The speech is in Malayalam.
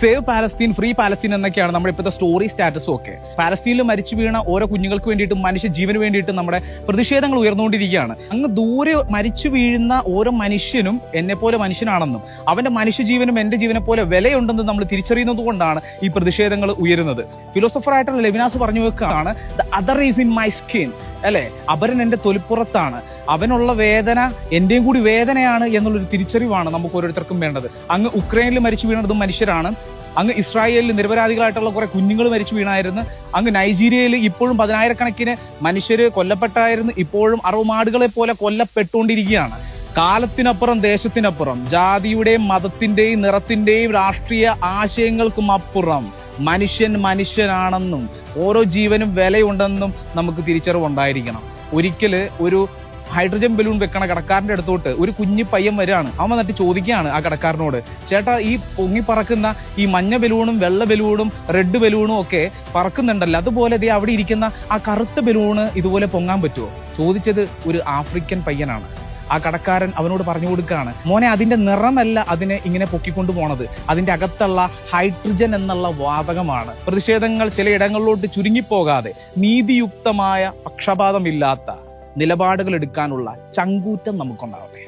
സേവ് പാലസ്തീൻ ഫ്രീ പാലസ്തീൻ എന്നൊക്കെയാണ് നമ്മുടെ ഇപ്പോഴത്തെ സ്റ്റോറി സ്റ്റാറ്റസും ഒക്കെ. പാലസ്തീനിൽ മരിച്ചു വീണ ഓരോ കുഞ്ഞുങ്ങൾക്ക് വേണ്ടിയിട്ടും മനുഷ്യ ജീവന് വേണ്ടിയിട്ടും നമ്മുടെ പ്രതിഷേധങ്ങൾ ഉയർന്നുകൊണ്ടിരിക്കുകയാണ്. അങ്ങ് ദൂരെ മരിച്ചു വീഴുന്ന ഓരോ മനുഷ്യനും എന്നെ പോലെ മനുഷ്യനാണെന്നും അവന്റെ മനുഷ്യ ജീവനും എന്റെ ജീവനെ പോലെ വിലയുണ്ടെന്ന് നമ്മൾ തിരിച്ചറിയുന്നത് കൊണ്ടാണ് ഈ പ്രതിഷേധങ്ങൾ ഉയരുന്നത്. ഫിലോസഫർ ആയിട്ടുള്ള ലെവിനാസ് പറഞ്ഞു വെക്കുകയാണ് the other is in my skin അല്ലെ? അപരൻ എന്റെ തൊലിപ്പുറത്താണ്. അവനുള്ള വേദന എന്റെയും കൂടി വേദനയാണ് എന്നുള്ളൊരു തിരിച്ചറിവാണ് നമുക്ക് ഓരോരുത്തർക്കും വേണ്ടത്. അങ്ങ് ഉക്രൈനിൽ മരിച്ചു വീണതും മനുഷ്യരാണ്. അങ്ങ് ഇസ്രായേലിൽ നിരപരാധികളായിട്ടുള്ള കുറെ കുഞ്ഞുങ്ങൾ മരിച്ചു വീണായിരുന്നു. അങ്ങ് നൈജീരിയയിൽ ഇപ്പോഴും പതിനായിരക്കണക്കിന് മനുഷ്യർ കൊല്ലപ്പെട്ടായിരുന്നു. ഇപ്പോഴും അറുമാടുകളെ പോലെ കൊല്ലപ്പെട്ടുകൊണ്ടിരിക്കുകയാണ്. കാലത്തിനപ്പുറം ദേശത്തിനപ്പുറം ജാതിയുടെയും മതത്തിന്റെയും നിറത്തിന്റെയും രാഷ്ട്രീയ ആശയങ്ങൾക്കും അപ്പുറം മനുഷ്യൻ മനുഷ്യനാണെന്നും ഓരോ ജീവനും വിലയുണ്ടെന്നും നമുക്ക് തിരിച്ചറിവുണ്ടായിരിക്കണം. ഒരിക്കൽ ഒരു ഹൈഡ്രജൻ ബലൂൺ വെക്കണ കടക്കാരന്റെ അടുത്തോട്ട് ഒരു കുഞ്ഞു പയ്യൻ വരികയാണ്. അവൻ വന്നിട്ട് ചോദിക്കുകയാണ് ആ കടക്കാരനോട് ചേട്ടാ ഈ പൊങ്ങി പറക്കുന്ന ഈ മഞ്ഞ ബലൂണും വെള്ള ബലൂണും റെഡ് ബലൂണും ഒക്കെ പറക്കുന്നുണ്ടല്ലോ. അതുപോലെ ദേ അവിടെ ഇരിക്കുന്ന ആ കറുത്ത ബലൂണ് ഇതുപോലെ പൊങ്ങാൻ പറ്റുമോ? ചോദിച്ചത് ഒരു ആഫ്രിക്കൻ പയ്യനാണ്. ആ കടക്കാരൻ അവനോട് പറഞ്ഞു കൊടുക്കുകയാണ്. മോനെ അതിന്റെ നിറമല്ല അതിനെ ഇങ്ങനെ പൊക്കിക്കൊണ്ടു പോണത്. അതിന്റെ അകത്തുള്ള ഹൈഡ്രജൻ എന്നുള്ള വാതകമാണ്. പ്രതിഷേധങ്ങൾ ചിലയിടങ്ങളിലോട്ട് ചുരുങ്ങിപ്പോകാതെ നീതിയുക്തമായ പക്ഷപാതമില്ലാത്ത നിലപാടുകൾ എടുക്കാനുള്ള ചങ്കൂറ്റം നമുക്കുണ്ടാവട്ടെ.